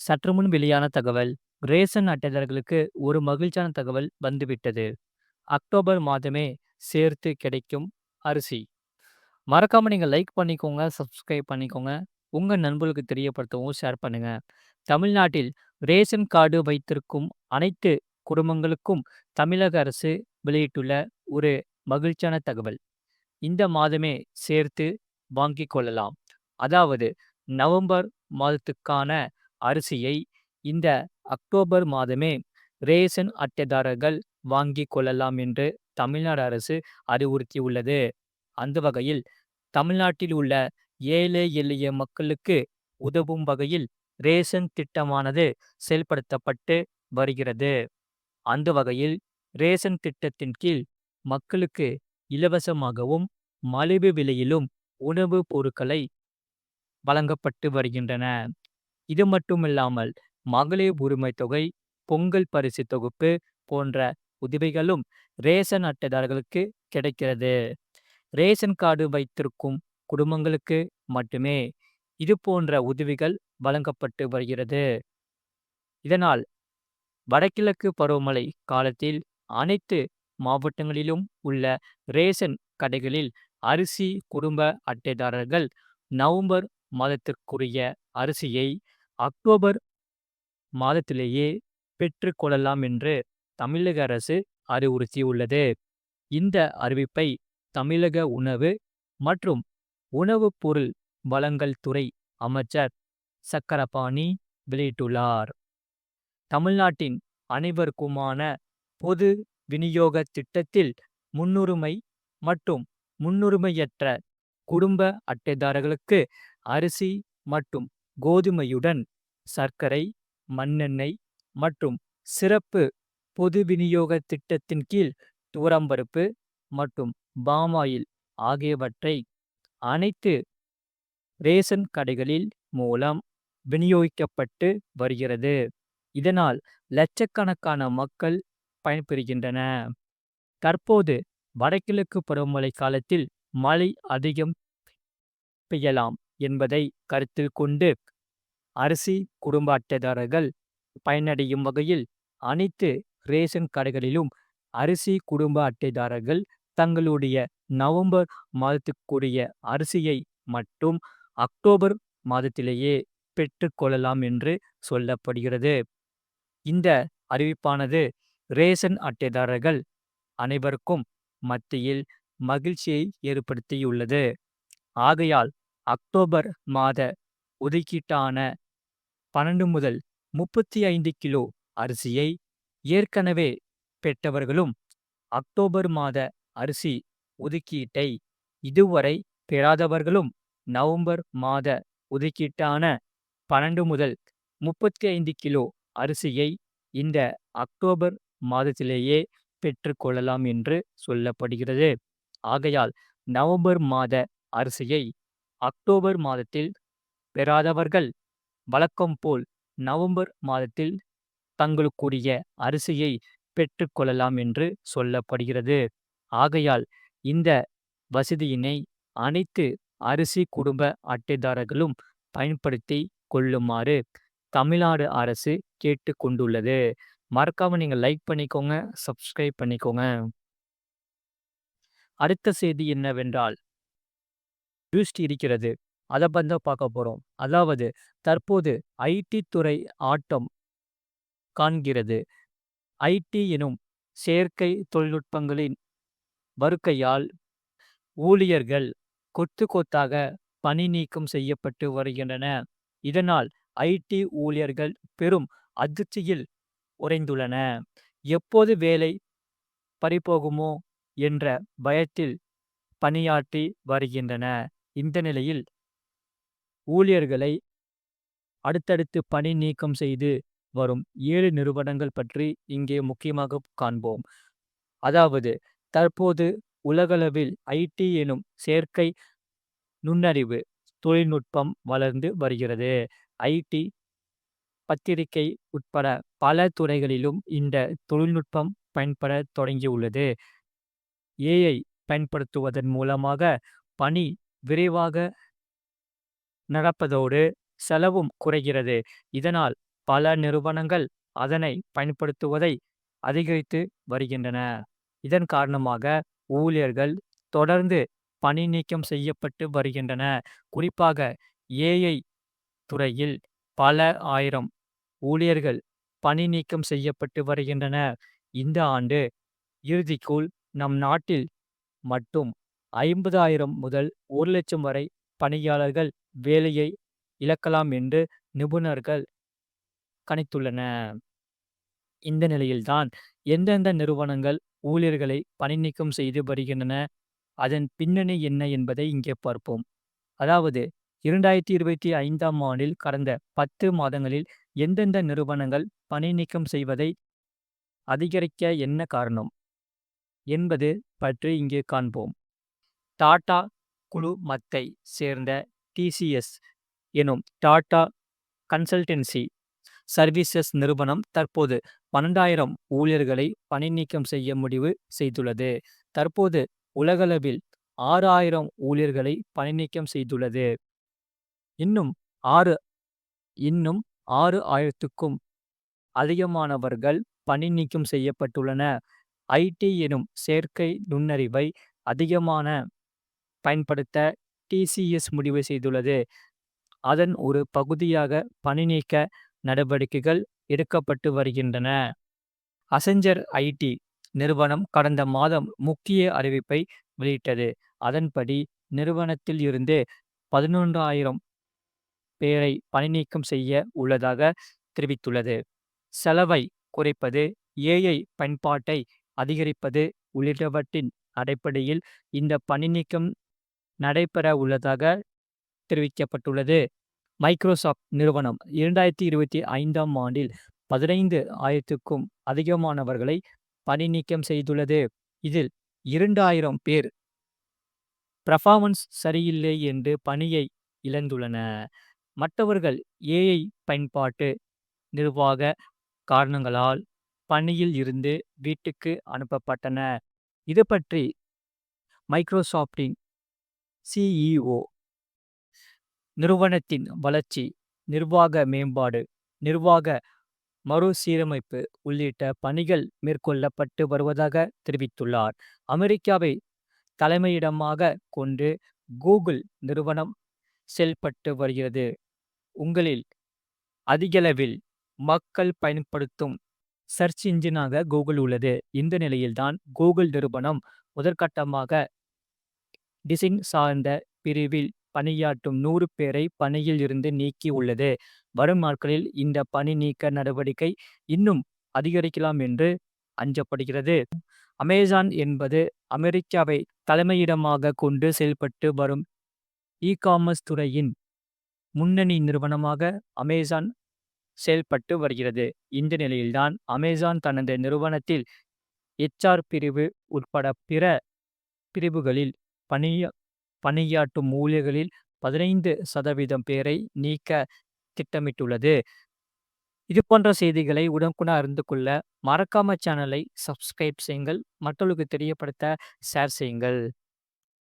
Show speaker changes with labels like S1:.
S1: சற்று முன் வெளியான தகவல் ரேஷன் அட்டைதாரர்களுக்கு ஒரு மகிழ்ச்சியான தகவல் வந்துவிட்டது. அக்டோபர் மாதமே சேர்த்து கிடைக்கும் அரிசி. மறக்காம நீங்கள் லைக் பண்ணிக்கோங்க சப்ஸ்கிரைப் பண்ணிக்கோங்க. உங்கள் நண்பர்களுக்கு தெரியப்படுத்தவும் ஷேர் பண்ணுங்க. தமிழ்நாட்டில் ரேஷன் கார்டு வைத்திருக்கும் அனைத்து குடும்பங்களுக்கும் தமிழக அரசு வெளியிட்டுள்ள ஒரு மகிழ்ச்சியான தகவல். இந்த மாதமே சேர்த்து வாங்கிக் கொள்ளலாம். அதாவது நவம்பர் மாதத்துக்கான அரிசியை இந்த அக்டோபர் மாதமே ரேஷன் அட்டைதாரர்கள் வாங்கிக் கொள்ளலாம் என்று தமிழ்நாடு அரசு அறிவுறுத்தியுள்ளது. அந்த வகையில் தமிழ்நாட்டில் உள்ள ஏழை எளிய மக்களுக்கு உதவும் வகையில் ரேஷன் திட்டமானது செயல்படுத்தப்பட்டு வருகிறது. அந்த வகையில் ரேஷன் திட்டத்தின் கீழ் மக்களுக்கு இலவசமாகவும் மலிவு விலையிலும் உணவுப் பொருட்களை வழங்கப்பட்டு வருகின்றன. இது மட்டுமில்லாமல் மகளிர் உரிமை தொகை பொங்கல் பரிசு தொகுப்பு போன்ற உதவிகளும் ரேஷன் அட்டைதாரர்களுக்கு கிடைக்கிறது. ரேஷன் கார்டு வைத்திருக்கும் குடும்பங்களுக்கு மட்டுமே இது போன்ற உதவிகள் வழங்கப்பட்டு வருகிறது. இதனால் வடகிழக்கு பருவமழை காலத்தில் அனைத்து மாவட்டங்களிலும் உள்ள ரேஷன் கடைகளில் அரிசி குடும்ப அட்டைதாரர்கள் நவம்பர் மாதத்திற்குரிய அரிசியை அக்டோபர் மாதத்திலேயே பெற்றுக்கொள்ளலாம் என்று தமிழக அரசு அறிவுறுத்தியுள்ளது. இந்த அறிவிப்பை தமிழக உணவு மற்றும் உணவுப் பொருள் வளங்கள் துறை அமைச்சர் சக்கரபாணி வெளியிட்டுள்ளார். தமிழ்நாட்டின் அனைவருக்குமான பொது விநியோக திட்டத்தில் முன்னுரிமை மற்றும் முன்னுரிமையற்ற குடும்ப அட்டைதாரர்களுக்கு அரிசி மற்றும் கோதுமையுடன் சர்க்கரை மண்ணெண்ணெய் மற்றும் சிறப்பு பொது விநியோக திட்டத்தின் கீழ் துவரம்பருப்பு மற்றும் பாமாயில் ஆகியவற்றை அனைத்து ரேஷன் கடைகளில் மூலம் விநியோகிக்கப்பட்டு வருகிறது. இதனால் லட்சக்கணக்கான மக்கள் பயன்பெறுகின்றன. தற்போது வடகிழக்கு பருவமழை காலத்தில் மழை அதிகம் பெய்யலாம் என்பதை கருத்தில் கொண்டு அரிசி குடும்ப அட்டைதாரர்கள் பயனடையும் வகையில் அனைத்து ரேஷன் கடைகளிலும் அரிசி குடும்ப அட்டைதாரர்கள் தங்களுடைய நவம்பர் மாதத்துக்குரிய அரிசியை மட்டும் அக்டோபர் மாதத்திலேயே பெற்றுக்கொள்ளலாம் என்று சொல்லப்படுகிறது. இந்த அறிவிப்பானது ரேஷன் அட்டைதாரர்கள் அனைவருக்கும் மத்தியில் மகிழ்ச்சியை ஏற்படுத்தியுள்ளது. ஆகையால் அக்டோபர் மாத ஒதுக்கீட்டான பன்னெண்டு முதல் முப்பத்தி ஐந்து கிலோ அரிசியை ஏற்கனவே பெற்றவர்களும் அக்டோபர் மாத அரிசி ஒதுக்கீட்டை இதுவரை பெறாதவர்களும் நவம்பர் மாத ஒதுக்கீட்டான பன்னெண்டு முதல் முப்பத்தி ஐந்து கிலோ அரிசியை இந்த அக்டோபர் மாதத்திலேயே பெற்றுக்கொள்ளலாம் என்று சொல்லப்படுகிறது. ஆகையால் நவம்பர் மாத அரிசியை அக்டோபர் மாதத்தில் பெறாதவர்கள் வழக்கம் போல் நவம்பர் மாதத்தில் தங்களுக்குரிய அரிசியை பெற்றுக்கொள்ளலாம் என்று சொல்லப்படுகிறது. ஆகையால் இந்த வசதியினை அனைத்து அரிசி குடும்ப அட்டைதாரர்களும் பயன்படுத்தி கொள்ளுமாறு தமிழ்நாடு அரசு கேட்டு கொண்டுள்ளது. மறக்காம நீங்க லைக் பண்ணிக்கோங்க சப்ஸ்கிரைப் பண்ணிக்கோங்க. அடுத்த செய்தி என்னவென்றால் பூஸ்ட் இருக்கிறது. அதை பற்றி பார்க்க போகிறோம் அதாவது தற்போது ஐடி துறை ஆட்டம் காண்கிறது. ஐடி எனும் செயற்கை தொழில்நுட்பங்களின் வருகையால் ஊழியர்கள் கொத்து கொத்தாக பணி நீக்கம் செய்யப்பட்டு வருகின்றன. இதனால் ஐடி ஊழியர்கள் பெரும் அதிர்ச்சியில் உறைந்துள்ளன. எப்போது வேலை பறிபோகுமோ என்ற பயத்தில் பணியாற்றி வருகின்றன. இந்த நிலையில் ஊழியர்களை அடுத்தடுத்து பணி நீக்கம் செய்து வரும் ஏழு நிறுவனங்கள் பற்றி இங்கே முக்கியமாக காண்போம். அதாவது தற்போது உலகளவில் ஐடி எனும் செயற்கை நுண்ணறிவு தொழில்நுட்பம் வளர்ந்து வருகிறது. ஐடி பத்திரிகை உட்பட பல துறைகளிலும் இந்த தொழில்நுட்பம் பயன்பட தொடங்கியுள்ளது. ஏஐ பயன்படுத்துவதன் மூலமாக பணி விரைவாக நடப்பதோடு செலவும் குறைகிறது இதனால் பல நிறுவனங்கள் அதனை பயன்படுத்துவதை அதிகரித்து வருகின்றன. இதன் காரணமாக ஊழியர்கள் தொடர்ந்து பணி நீக்கம் செய்யப்பட்டு வருகின்றன. குறிப்பாக ஏஐ துறையில் பல ஆயிரம் ஊழியர்கள் பணி நீக்கம் செய்யப்பட்டு வருகின்றன. இந்த ஆண்டு இறுதிக்குள் நம் நாட்டில் மட்டும் 50,000 முதல் ஒரு லட்சம் வரை பணியாளர்கள் வேலையை இழக்கலாம் என்று நிபுணர்கள் கணித்துள்ளன இந்த நிலையில்தான் எந்தெந்த நிறுவனங்கள் ஊழியர்களை பணிநீக்கம் செய்து வருகின்றன, அதன் பின்னணி என்ன என்பதை இங்கே பார்ப்போம். அதாவது 2025ஆம் ஆண்டில் கடந்த 10 மாதங்களில் எந்தெந்த நிறுவனங்கள் பணி நீக்கம் செய்வதை அதிகரிக்க என்ன காரணம் என்பது பற்றி இங்கே காண்போம். டாடா குழுமத்தை சேர்ந்த டிசிஎஸ் எனும் டாடா கன்சல்டன்சி சர்வீசஸ் நிறுவனம் தற்போது 12,000 ஊழியர்களை பணிநீக்கம் செய்ய முடிவு செய்துள்ளது. தற்போது உலகளவில் 6,000 ஊழியர்களை பணிநீக்கம் செய்துள்ளது. இன்னும் ஆறு இன்னும் 6,000க்கும் அதிகமானவர்கள் பணி நீக்கம் செய்யப்பட்டுள்ளன ஐடி எனும் செயற்கை நுண்ணறிவை அதிகமான பயன்படுத்த டிசிஎஸ் முடிவு செய்துள்ளது. அதன் ஒரு பகுதியாக பணிநீக்க நடவடிக்கைகள் எடுக்கப்பட்டு வருகின்றன. அசெஞ்சர் ஐடி நிறுவனம் கடந்த மாதம் முக்கிய அறிவிப்பை வெளியிட்டது. அதன்படி நிறுவனத்தில் இருந்து 11,000 பேரை பணிநீக்கம் செய்ய உள்ளதாக தெரிவித்துள்ளது. செலவை குறைப்பது, ஏஐ பயன்பாட்டை அதிகரிப்பது உள்ளிட்டவற்றின் அடிப்படையில் இந்த பணிநீக்கம் நடைபெற உள்ளதாக தெரிவிக்கப்பட்டுள்ளது. மைக்ரோசாஃப்ட் நிறுவனம் 2025ஆம் ஆண்டில் 15,000க்கும் அதிகமானவர்களை பணி நீக்கம் செய்துள்ளது. இதில் 2,000 பேர் பெர்ஃபார்மன்ஸ் சரியில்லை என்று பணியை இழந்துள்ளன மற்றவர்கள் ஏஐ பயன்பாட்டு நிர்வாக காரணங்களால் பணியில் இருந்து வீட்டுக்கு அனுப்பப்பட்டன இது பற்றி மைக்ரோசாஃப்டின் சிஇஓ நிறுவனத்தின் வளர்ச்சி, நிர்வாக மேம்பாடு, நிர்வாக மறுசீரமைப்பு உள்ளிட்ட பணிகள் மேற்கொள்ளப்பட்டு வருவதாக தெரிவித்துள்ளார். அமெரிக்காவை தலைமையிடமாக கொண்டு கூகுள் நிறுவனம் செயல்பட்டு வருகிறது. உங்களில் அதிகளவில் மக்கள் பயன்படுத்தும் சர்ச் இன்ஜினாக கூகுள் உள்ளது. இந்த நிலையில்தான் கூகுள் நிறுவனம் முதற்கட்டமாக டிசைன் சார்ந்த பிரிவில் பணியாற்றும் நூறு பேரை பணியில் இருந்து நீக்கி உள்ளது. வரும் நாட்களில் இந்த பணி நீக்க நடவடிக்கை இன்னும் அதிகரிக்கலாம் என்று அஞ்சப்படுகிறது. அமேசான் என்பது அமெரிக்காவை தலைமையிடமாக கொண்டு செயல்பட்டு வரும் இ-காமர்ஸ் துறையின் முன்னணி நிறுவனமாக அமேசான் செயல்பட்டு வருகிறது. இந்த நிலையில்தான் அமேசான் தனது நிறுவனத்தில் எச்.ஆர் பிரிவு உட்பட பிற பிரிவுகளில் பணிய பணியாற்றும் ஊழியர்களில் 15% பேரை நீக்க திட்டமிட்டுள்ளது. இது போன்ற செய்திகளை உடனுக்குடன் அறிந்து கொள்ள மறக்காம சேனலை சப்ஸ்கிரைப் செய்யுங்கள். மற்றவர்களுக்கு தெரியப்படுத்த ஷேர் செய்யுங்கள்.